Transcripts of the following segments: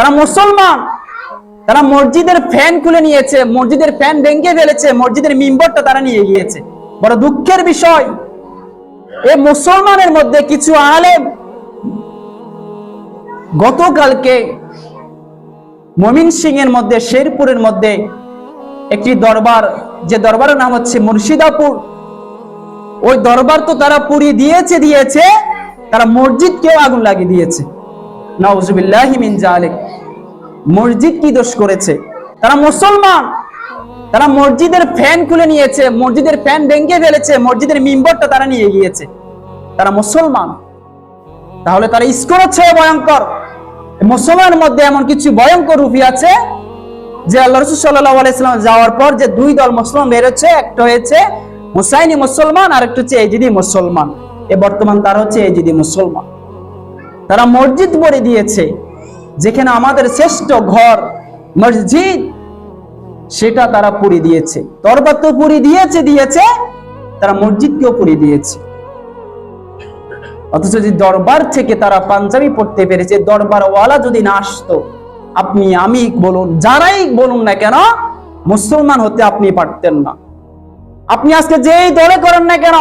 তারা মুসলমান। তারা মসজিদের ফ্যান খুলে নিয়েছে, মসজিদের ফ্যান ভেঙে ফেলেছে, মসজিদের মিম্বরটা তারা নিয়ে গিয়েছে। বড় দুঃখের বিষয় এই মুসলমানের মধ্যে কিছু আলেম গতকালকে মমিন সিং এর মধ্যে, শেরপুরের মধ্যে একটি দরবার, যে দরবারের নাম হচ্ছে মুর্শিদাপুর, ওই দরবার তো তারা পুড়িয়ে দিয়েছে দিয়েছে, তারা মসজিদকেও আগুন লাগিয়ে দিয়েছে। নাউজুবিল্লাহি মিন জালিক মসজিদ কি দোষ করেছে? তারা মুসলমান। তারা মসজিদের ফ্যান খুলে নিয়েছে, মসজিদের ফ্যান ভেঙে ফেলেছে, মসজিদের মিম্বরটা তারা নিয়ে গিয়েছে। তারা মুসলমান। তাহলে তারা ইস্কন হচ্ছে ভয়ঙ্কর। মুসলমানের মধ্যে এমন কিছু ভয়ঙ্কর রূপী আছে যে আল্লাহ রসুল সাল্লাহ আলাইসালাম যাওয়ার পর যে দুই দল মুসলমান বেরোচ্ছে একটা হয়েছে হুসাইনি মুসলমান আর একটা হচ্ছে এজিদি মুসলমান। এ বর্তমান তারা হচ্ছে এজিদি মুসলমান। তারা মসজিদ বলে দিয়েছে। যেখানে আমাদের শ্রেষ্ঠ ঘর, মসজিদ, সেটা তারা পুরি দিয়েছে। দরবার তো পুরি দিয়েছে দিয়েছে, তারা মসজিদকেও পুরি দিয়েছে। অথচ যে দরবার থেকে তারা পাঞ্জাবি পড়তে পেরেছে, দরবারওয়ালা যদি না আসতো, আপনি, আমি বলুন, যারাই বলুন না কেন, মুসলমান হতে আপনি পারতেন না। আপনি আজকে যেই দলে করেন না কেন,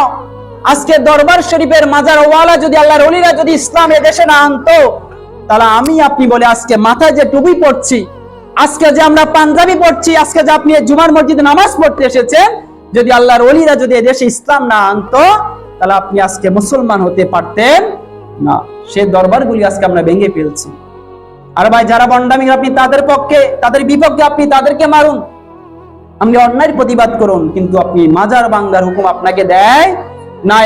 আজকে দরবার শরীফের মাজার ওয়ালা যদি, আল্লাহর অলিরা যদি ইসলাম দেশে না আনতো তাহলে আমি আপনি বলে আজকে মাথায় যে টুপি পড়ছি আজকে যে আমরা পাঞ্জাবি পড়ছি আজকে যে আপনি জুমার মসজিদে নামাজ পড়তে এসেছেন, যদি আল্লাহর অলিরা যদি এ দেশে ইসলাম না আনতো, তাহলে আপনি আজকে মুসলমান হতে পারতেন না। সে দরবারগুলি আজকে আমরা ভেঙে ফেলছি। আর ভাই, যারা বন্ডামি আপনি তাদের পক্ষে, তাদের বিপক্ষে আপনি তাদেরকে মারুন। আপনি অন্যায়ের প্রতিবাদ করুন, কিন্তু আপনি মাজার বাংলার হুকুম আপনাকে দেয়, না